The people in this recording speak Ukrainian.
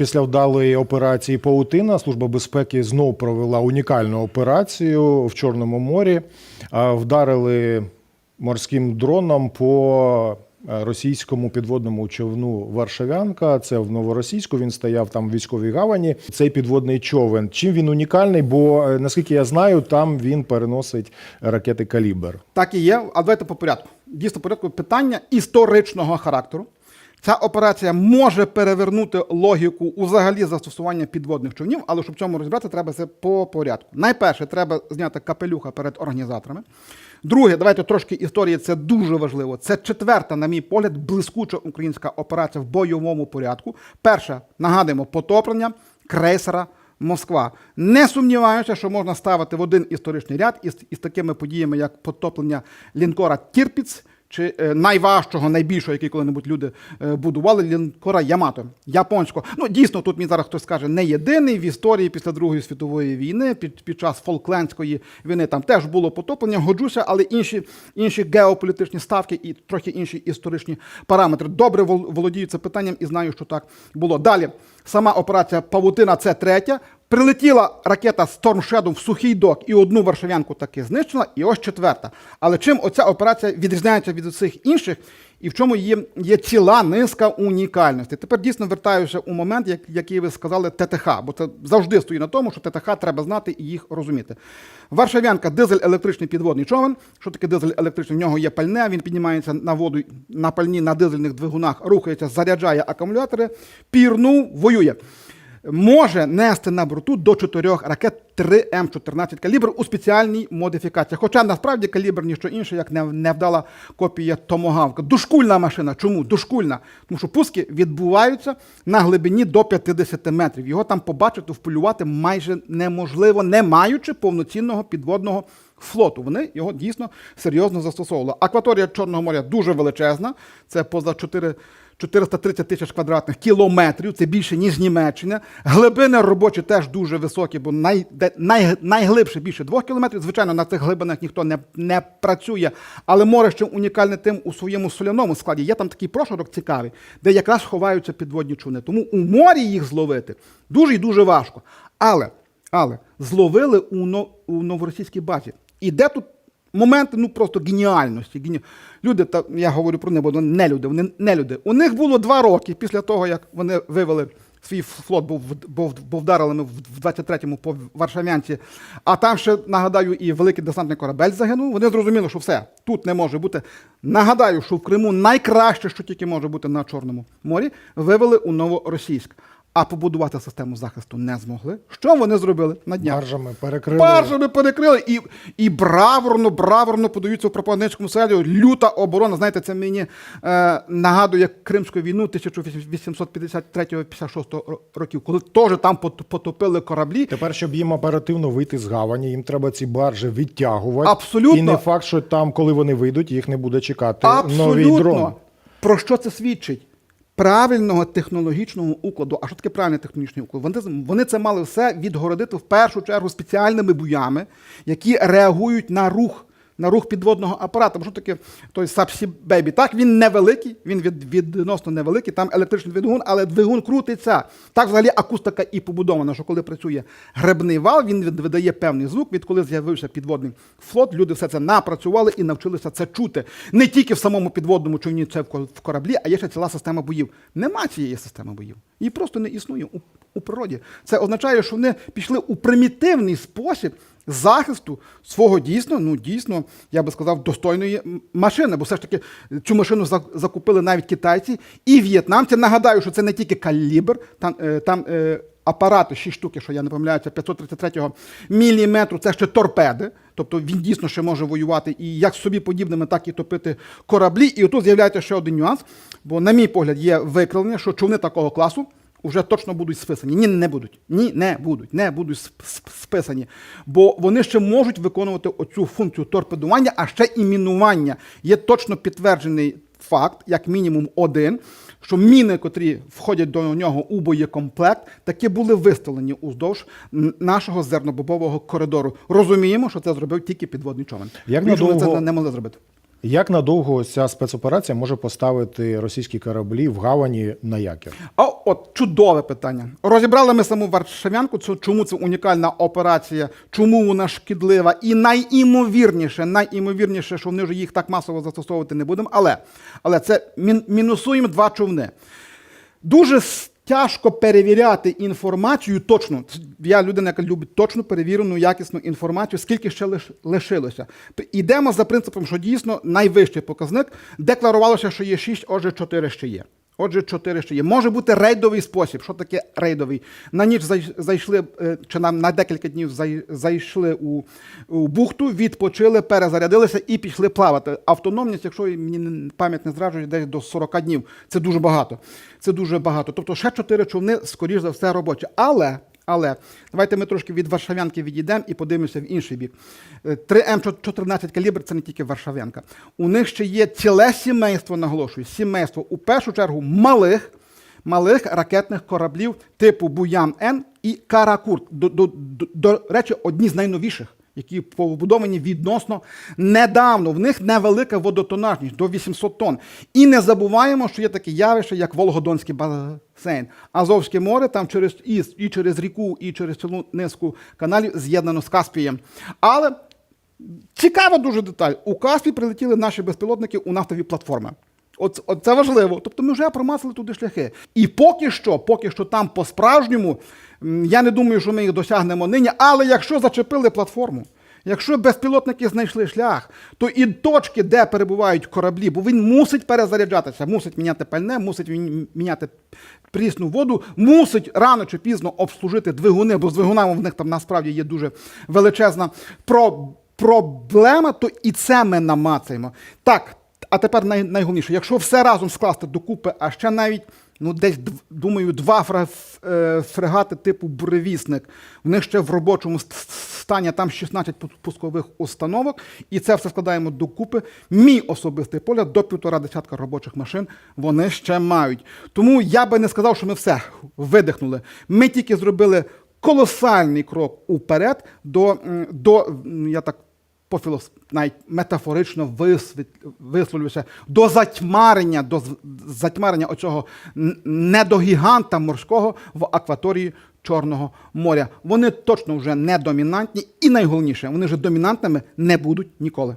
Після вдалої операції Паутина Служба безпеки знов провела унікальну операцію в Чорному морі. Вдарили морським дроном по е, російському підводному човну Варшавянка. Це в Новоросійську. Він стояв там в військовій гавані. Цей підводний човен. Чим він унікальний? Бо е, наскільки я знаю, там він переносить ракети Калібр. Так і є, а давайте по порядку. Дійсно, порядку питання історичного характеру. Ця операція може перевернути логіку взагалі застосування підводних човнів, але щоб цьому розібратися, треба це по порядку. Найперше, треба зняти капелюха перед організаторами. Друге, давайте трошки історії, це дуже важливо. Це четверта, на мій погляд, блискуча українська операція в бойовому порядку. Перша, нагадуємо, потоплення крейсера Москва. Не сумніваюся, що можна ставити в один історичний ряд із, із такими подіями, як потоплення лінкора Тірпіц чи е, найважчого, найбільшого, який коли-небудь люди е, будували, лінкора Ямато, японського. Ну, дійсно, тут мені зараз хтось скаже, не єдиний в історії після Другої світової війни, під, під час Фолклендської війни там теж було потоплення, годжуся, але інші, інші геополітичні ставки і трохи інші історичні параметри. Добре володію цим питанням і знаю, що так було. Далі, сама операція Павутина це третя. Прилетіла ракета Storm Shadow в сухий док і одну варшавянку таки знищила, і ось четверта. Але чим оця операція відрізняється від усіх інших, і в чому є, є ціла низка унікальностей? Тепер дійсно вертаюся у момент, як, який ви сказали, ТТХ, бо це завжди стоїть на тому, що ТТХ треба знати і їх розуміти. Варшавянка дизель електричний підводний човен. Що таке дизель електричний? В нього є пальне, він піднімається на воду на пальні на дизельних двигунах, рухається, заряджає акумулятори, пірнув, воює може нести на борту до чотирьох ракет 3М14 калібр у спеціальній модифікації. Хоча насправді калібр ніщо інше, як не- невдала копія томогавка. Дошкульна машина. Чому? Дошкульна. Тому що пуски відбуваються на глибині до 50 метрів. Його там побачити, вполювати майже неможливо, не маючи повноцінного підводного флоту. Вони його дійсно серйозно застосовували. Акваторія Чорного моря дуже величезна. Це поза 4 430 тисяч квадратних кілометрів, це більше, ніж Німеччина. Глибини робочі теж дуже високі, бо най, де, най, найглибше більше двох кілометрів. Звичайно, на цих глибинах ніхто не, не працює, але море ще унікальне тим у своєму соляному складі. Є там такий прошарок цікавий, де якраз ховаються підводні човни. Тому у морі їх зловити дуже і дуже важко. Але, але зловили у, но, у новоросійській базі. І де тут моменти ну просто геніальності. Гені... Люди, та я говорю про них, бо вони не люди, вони не люди. У них було два роки після того, як вони вивели свій флот, бо, бо, бо вдарили ми в 23-му по Варшавянці. А там ще, нагадаю, і великий десантний корабель загинув. Вони зрозуміли, що все, тут не може бути. Нагадаю, що в Криму найкраще, що тільки може бути на Чорному морі, вивели у Новоросійськ. А побудувати систему захисту не змогли. Що вони зробили на днях? Баржами перекрили. Баржами перекрили і, і браворно, браворно подаються в пропагандистському селі. Люта оборона. Знаєте, це мені е, нагадує Кримську війну 1853-56 років, коли теж там потопили кораблі. Тепер, щоб їм оперативно вийти з гавані, їм треба ці баржі відтягувати. Абсолютно. І не факт, що там, коли вони вийдуть, їх не буде чекати новий дрон. Про що це свідчить? Правильного технологічного укладу. А що таке правильний технологічний уклад? Вони, вони це мали все відгородити в першу чергу спеціальними буями, які реагують на рух. На рух підводного апарату. Бо що таке той Subsea Baby? Так, він невеликий, він від, відносно невеликий, там електричний двигун, але двигун крутиться. Так взагалі акустика і побудована, що коли працює гребний вал, він видає певний звук. Відколи з'явився підводний флот, люди все це напрацювали і навчилися це чути. Не тільки в самому підводному човні, це в кораблі, а є ще ціла система боїв. Нема цієї системи боїв. Її просто не існує у, у природі. Це означає, що вони пішли у примітивний спосіб захисту свого дійсно, ну дійсно, я би сказав, достойної машини. Бо все ж таки цю машину за- закупили навіть китайці і в'єтнамці. Нагадаю, що це не тільки калібр, там, е, там е, апарати, 6 штук, що я не помиляюся, 533 міліметру, це ще торпеди. Тобто він дійсно ще може воювати і як собі подібними, так і топити кораблі. І отут з'являється ще один нюанс. Бо, на мій погляд, є викривлення, що човни такого класу вже точно будуть списані. Ні, не будуть. Ні, не будуть. Не будуть сп- сп- списані. Бо вони ще можуть виконувати оцю функцію торпедування, а ще і мінування. Є точно підтверджений факт, як мінімум один, що міни, котрі входять до нього у боєкомплект, таки були виставлені уздовж нашого зернобобового коридору. Розуміємо, що це зробив тільки підводний човен. Як Більше надовго- це не могли зробити. Як надовго ця спецоперація може поставити російські кораблі в гавані на якір? А от чудове питання. Розібрали ми саму Варшавянку, чому це унікальна операція, чому вона шкідлива, і найімовірніше, найімовірніше, що вони вже їх так масово застосовувати не будемо. Але, але це мін, мінусуємо два човни. Дуже тяжко перевіряти інформацію точно. Я людина, яка любить точно перевірену, якісну інформацію, скільки ще лиш, лишилося. Йдемо за принципом, що дійсно найвищий показник. Декларувалося, що є 6, отже, 4 ще є. Отже, чотири ще є. Може бути рейдовий спосіб. Що таке рейдовий? На ніч зай- зайшли, е, чи нам на декілька днів зай- зайшли у, у бухту, відпочили, перезарядилися і пішли плавати. Автономність, якщо мені пам'ять не зраджує, десь до 40 днів. Це дуже багато. Це дуже багато. Тобто ще чотири човни, скоріш за все, робочі. Але. Але давайте ми трошки від Варшавянки відійдемо і подивимося в інший бік. Е, 3М14 калібр це не тільки Варшавянка. У них ще є ціле сімейство, наголошую, сімейство у першу чергу малих, малих ракетних кораблів типу Буян Н і Каракурт. До, до, до, до речі, одні з найновіших. Які побудовані відносно недавно. В них невелика водотонажність до 800 тонн. І не забуваємо, що є таке явище, як Волгодонський басейн. Азовське море там через і, і через ріку, і через цілу низку каналів з'єднано з Каспієм. Але Цікава дуже деталь. У Каспі прилетіли наші безпілотники у нафтові платформи. От, от це важливо. Тобто ми вже промасили туди шляхи. І поки що, поки що там по-справжньому, я не думаю, що ми їх досягнемо нині. Але якщо зачепили платформу, якщо безпілотники знайшли шлях, то і точки, де перебувають кораблі, бо він мусить перезаряджатися, мусить міняти пальне, мусить міняти прісну воду, мусить рано чи пізно обслужити двигуни, бо з двигунами в них там насправді є дуже величезна про проблема, то і це ми намацаємо. Так, а тепер най, найголовніше, якщо все разом скласти докупи, а ще навіть, ну десь думаю, два е, фрегати типу буревісник, в них ще в робочому стані там 16 пускових установок, і це все складаємо докупи. Мій особистий погляд до півтора десятка робочих машин вони ще мають. Тому я би не сказав, що ми все видихнули. Ми тільки зробили колосальний крок уперед до, до я так пофілос навіть метафорично висвіт, до затьмарення, до затьмарення оцього недогіганта морського в акваторії Чорного моря. Вони точно вже не домінантні, і найголовніше, вони вже домінантними не будуть ніколи.